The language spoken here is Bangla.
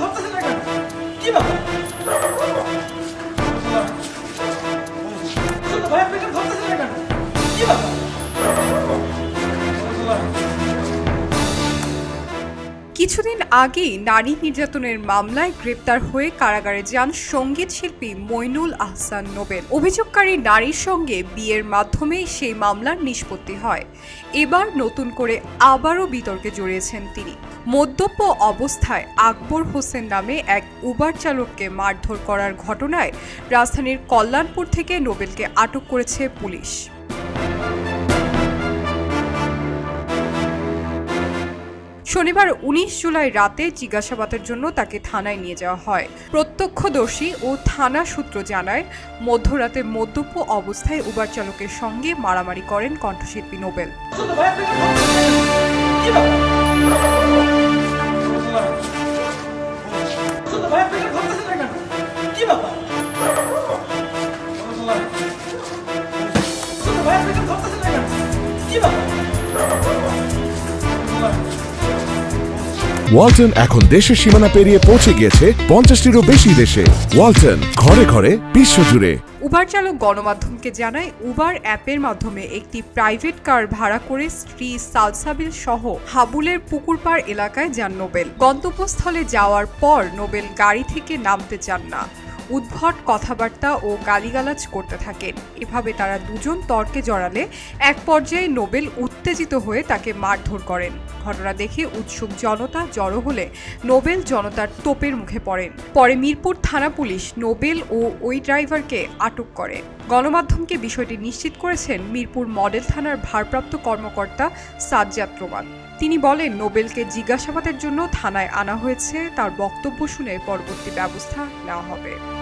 ধরতেছে না কি ব্যাপার? কিছুদিন আগেই নারী নির্যাতনের মামলায় গ্রেপ্তার হয়ে কারাগারে যান সংগীত শিল্পী মইনুল আহসান নোবেল। অভিযোগকারী নারীর সঙ্গে বিয়ের মাধ্যমেই সেই মামলার নিষ্পত্তি হয়। এবার নতুন করে আবারও বিতর্কে জড়িয়েছেন তিনি। মদ্যপ অবস্থায় আকবর হোসেন নামে এক উবার চালককে মারধর করার ঘটনায় রাজধানীর কল্যাণপুর থেকে নোবেলকে আটক করেছে পুলিশ। শনিবার উনিশ জুলাই রাতে জিজ্ঞাসাবাদের জন্য তাকে থানায় নিয়ে যাওয়া হয়। প্রত্যক্ষদর্শী ও থানা সূত্র জানায়, মধ্যরাতে মদ্যপ অবস্থায় উবার চালকের সঙ্গে মারামারি করেন কণ্ঠশিল্পী নোবেল। শুধু ভাইয়ের ওয়ালটন এখন দেশের সীমানা পেরিয়ে পৌঁছে গিয়েছে পঞ্চাশটিরও বেশি দেশে। ওয়ালটন, ঘরে ঘরে, বিশ্বজুড়ে। উবার চালক গণমাধ্যমকে জানায়, উবার অ্যাপের মাধ্যমে একটি প্রাইভেট কার ভাড়া করে স্ত্রী সালসাবিল সহ হাবুলের পুকুরপাড় এলাকায় যান নোবেল। গন্তব্যস্থলে যাওয়ার পর নোবেল গাড়ি থেকে নামতে চান না। উদ্ভট কথাবার্তা ও গালিগালাজ করতে থাকেন এভাবে তারা দুজন তর্কে জড়ালে এক পর্যায়ে নোবেল উত্তেজিত হয়ে তাকে মারধর করেন। ঘটনা দেখে উৎসুক জনতা জড়ো হলে নোবেল জনতার তোপের মুখে পড়েন। পরে মিরপুর থানা পুলিশ নোবেল ও ওই ড্রাইভারকে আটক করে। গণমাধ্যমকে বিষয়টি নিশ্চিত করেছেন মিরপুর মডেল থানার ভারপ্রাপ্ত কর্মকর্তা সাজ্জাদ রোমান। তিনি বলেন, নোবেলকে জিজ্ঞাসাবাদের জন্য থানায় আনা হয়েছে, তার বক্তব্য শুনে পরবর্তী ব্যবস্থা নেওয়া হবে।